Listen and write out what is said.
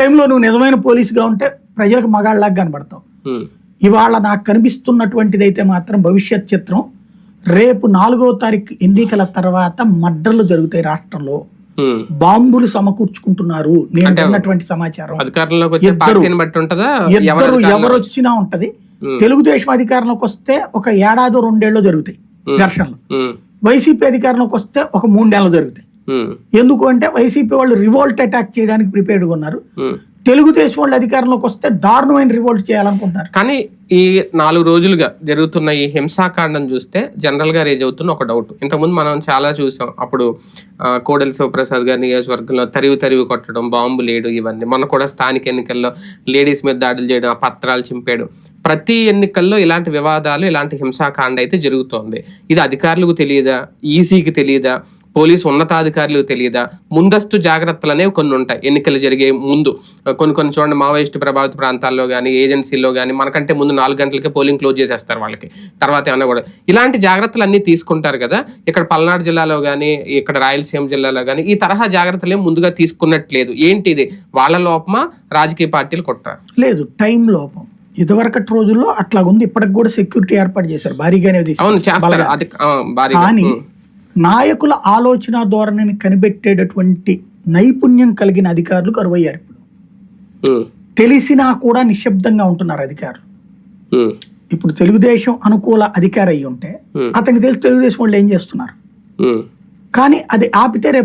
టైంలో నువ్వు నిజమైన పోలీసుగా ఉంటే ప్రజలకు మగాళ్ళలాగా కనబడతావు. ఇవాళ నాకు కనిపిస్తున్నటువంటిది అయితే మాత్రం భవిష్యత్ చిత్రం. రేపు నాలుగో తారీఖు ఎన్నికల తర్వాత మడ్డర్లు జరుగుతాయి రాష్ట్రంలో. బాంబులు సమకూర్చుకుంటున్నారు. నేను విన్నటువంటి సమాచారం. ఇద్దరు. ఎవరు వచ్చినా ఉంటది. తెలుగుదేశం అధికారంలోకి వస్తే ఒక ఏడాది రెండేళ్ళు జరుగుతాయి ఘర్షణలు. వైసీపీ అధికారంలోకి వస్తే ఒక మూడేళ్ళు జరుగుతాయి. ఎందుకు అంటే వైసీపీ వాళ్ళు రివోల్ట్ అటాక్ చేయడానికి ప్రిపేర్డ్గా ఉన్నారు. ఉమ్. తెలుగుదేశం వాళ్ళు అధికారంలోకి వస్తే దారుణమైన రివోల్ట్ చేయాలనుకుంటున్నారు. కానీ ఈ నాలుగు రోజులుగా జరుగుతున్న ఈ హింసాకాండం చూస్తే జనరల్గా రేజ్ అవుతున్న ఒక డౌట్ ఇంతకుముందు మనం చాలా చూసాం. అప్పుడు కోడెల శివప్రసాద్ గారి నియోజకవర్గంలో తరివి తరివి కొట్టడం బాంబు లేడు ఇవన్నీ. మొన్న కూడా స్థానిక ఎన్నికల్లో లేడీస్ మీద దాడులు చేయడం ఆ పత్రాలు చింపేయడం. ప్రతి ఎన్నికల్లో ఇలాంటి వివాదాలు ఇలాంటి హింసాకాండ అయితే జరుగుతోంది. ఇది అధికారులకు తెలియదా? ఈసీకి తెలియదా? పోలీసు ఉన్నతాధికారులకు తెలియదా? ముందస్తు జాగ్రత్తలు అనేవి కొన్ని ఉంటాయి ఎన్నికలు జరిగే ముందు. కొన్ని కొన్ని చూడండి మావోయిస్ట్ ప్రభావిత ప్రాంతాల్లో కానీ ఏజెన్సీల్లో కానీ మనకంటే ముందు నాలుగు గంటలకే పోలింగ్ క్లోజ్ చేసేస్తారు వాళ్ళకి. తర్వాత ఏమన్నా కూడా. ఇలాంటి జాగ్రత్తలు అన్ని తీసుకుంటారు కదా. ఇక్కడ పల్నాడు జిల్లాలో కానీ ఇక్కడ రాయలసీమ జిల్లాలో కానీ ఈ తరహా జాగ్రత్తలు ముందుగా తీసుకున్నట్లేదు. ఏంటి ఇది వాళ్ళ లోపమా? రాజకీయ పార్టీలు కొట్టరా? లేదు టైం లోపం. ఇదివరకటి రోజుల్లో అట్లా ఉంది ఇప్పటికి కూడా సెక్యూరిటీ ఏర్పాటు చేశారు. భారీగానే కానీ నాయకుల ఆలోచన ధోరణిని కనిపెట్టేటటువంటి నైపుణ్యం కలిగిన అధికారులు కరువయ్యారు ఇప్పుడు. తెలిసినా కూడా నిశ్శబ్దంగా ఉంటున్నారు అధికారులు. ఇప్పుడు తెలుగుదేశం అనుకూల అధికారి అయి ఉంటే. అతనికి తెలిసి తెలుగుదేశం వాళ్ళు ఏం చేస్తున్నారు. కానీ అది ఆపితే రేపు